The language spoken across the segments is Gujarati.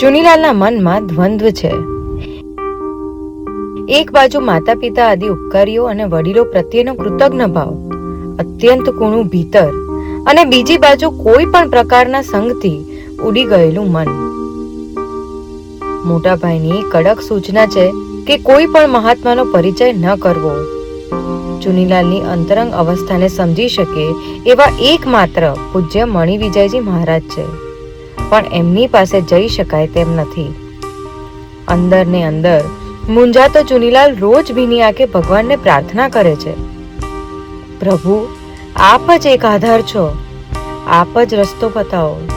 ચુનીલાલના મનમાં દ્વંદ્વ છે. એક બાજુ માતા પિતા આદિ ઉપકારીઓ અને વડીલો પ્રત્યેનો કૃતજ્ઞ ભાવ, અત્યંત કૂણું ભીતર, અને બીજી બાજુ કોઈ પણ પ્રકારના સંગથી ઉડી ગયેલું મન. મોટા કડક સૂચના છે કે કોઈ પણ મહાત્માનો પરિચય ન કરવો. ચુનીલાલની અંતરંગ અવસ્થાને સમજી શકે એવા એકમાત્ર પૂજ્ય મણિ વિજયજી મહારાજ છે. પણ એમની પાસે જઈ શકાય તેમ નથી. અંદર ને અંદર, મુંજાતો ચુનીલાલ રોજ ભીની આંખે ભગવાનને પ્રાર્થના કરે છે. પ્રભુ, આપ જ એક આધાર છો. આપ જ રસ્તો બતાવો.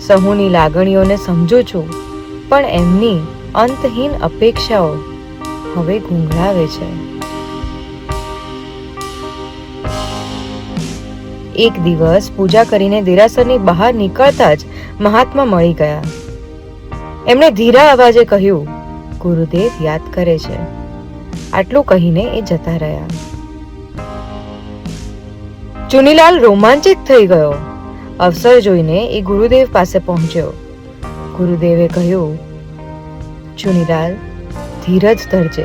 સહુની લાગણીઓને સમજું છું. પણ એમની અંતહીન અપેક્ષાઓ હવે ગુંગળાવે છે. એક દિવસ પૂજા કરીને દેરાસરની બહાર નીકળતા જ મહાત્મા મળી ગયા. એમણે ધીરા અવાજે કહ્યું, ગુરુદેવ યાદ કરે છે. આટલું કહીને એ જતા રહ્યા. ચુનીલાલ રોમાંચિત થઈ ગયો. અવસર જોઈને એ ગુરુદેવ પાસે પહોંચ્યો. ગુરુદેવે કહ્યું, ચુનીલાલ, ધીરજ ધરજે.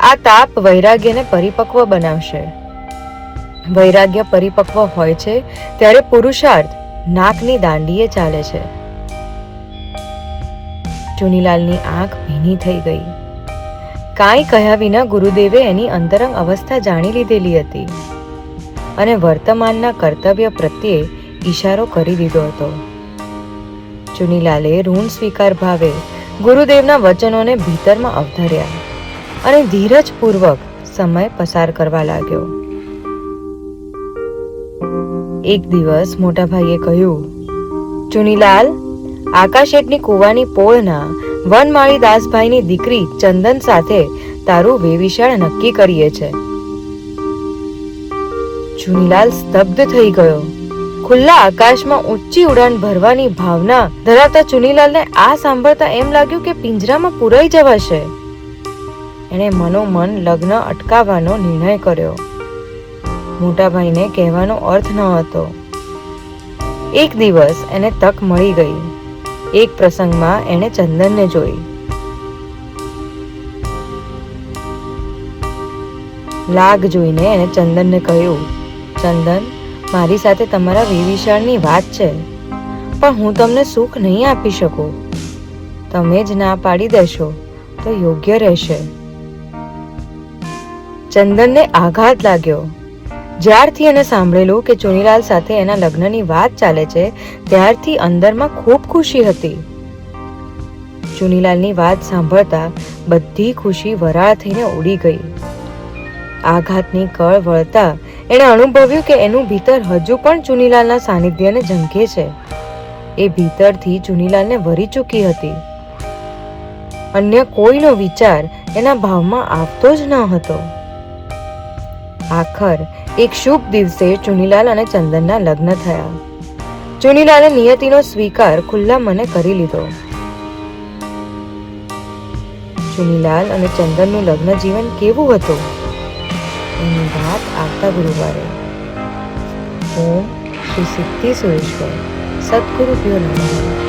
આ તાપ વૈરાગ્યને પરિપક્વ બનાવશે. વૈરાગ્ય પરિપક્વ હોય છે, ત્યારે પુરુષાર્થ નાકની દાંડીએ ચાલે છે. ચુનીલાલની આંખ ભીની થઈ ગઈ. કાંઈ કહ્યા વિના ગુરુદેવે એની અંતરંગ અવસ્થા જાણી લીધેલી હતી અને વર્તમાનના કર્તવ્ય પ્રત્યે ઈશારો કરી દીધો હતો. ચુનીલાલે ઋણ સ્વીકાર ભાવે ગુરુદેવના વચનોને ભીતરમાં અવધર્યા અને ધીરજપૂર્વક સમય પસાર કરવા લાગ્યો. એક દિવસ મોટા ભાઈએ કહ્યું, ચુનીલાલ આકાશેટની કુવાની પોળના વનમાળી દાસભાઈની દીકરી ચંદન સાથે તારું વેવિશાળ નક્કી કરીએ છે. ચુનીલાલ સ્તબ્ધ થઈ ગયો. ખુલ્લા આકાશમાં ઊંચી ઉડાન ભરવાની ભાવના ધરાવતા ચુનીલાલને આ સાંભળતા એમ લાગ્યું કે પિંજરામાં પુરાઈ જવાશે. એણે મનોમન લગ્ન અટકાવવાનો નિર્ણય કર્યો. મોટાભાઈને કહેવાનો અર્થ ન હતો. એક દિવસ એને તક મળી ગઈ. એક પ્રસંગમાં એણે ચંદનને જોઈ. લાગ જોઈને એને ચંદનને કહ્યું, ચંદન, મારી સાથે તમારા વિવિશાળની વાત છે, પણ હું તમને સુખ નહીં આપી શકું. તમે જ ના પાડી દેશો, તો યોગ્ય રહેશે. ચંદનને આઘાત લાગ્યો. જ્યારથી એને સાંભળેલું કે ચુનીલાલ સાથે એના લગ્નની વાત ચાલે છે, ત્યારથી અંદરમાં ખૂબ ખુશી હતી. ચુનીલાલની વાત સાંભળતા બધી ખુશી વરાળ થઈને ઉડી ગઈ. આઘાતની કળ વળતા એણે અનુભવ્યું કે એનું ભીતર હજુ પણ ચુનીલાલના સાનિધ્યને ઝંખે છે. એ ભીતરથી ચુનીલાલને વરી ચૂકી હતી. અન્ય કોઈનો વિચાર એના ભાવમાં આવતો જ ન હતો. આખર. એક શુભ દિવસે ચુનીલાલ અને ચંદનના લગ્ન થયા. ચુનીલાલે નિયતિનો સ્વીકાર ખુલ્લા મને કરી લીધો. ચુનીલાલ અને ચંદનનું લગ્ન જીવન કેવું હતું? એની વાત આવતા ગુરુવારે. ઓમ શ્રી સિદ્ધિ સુરેશ્વર. સદગુરુ નમઃ.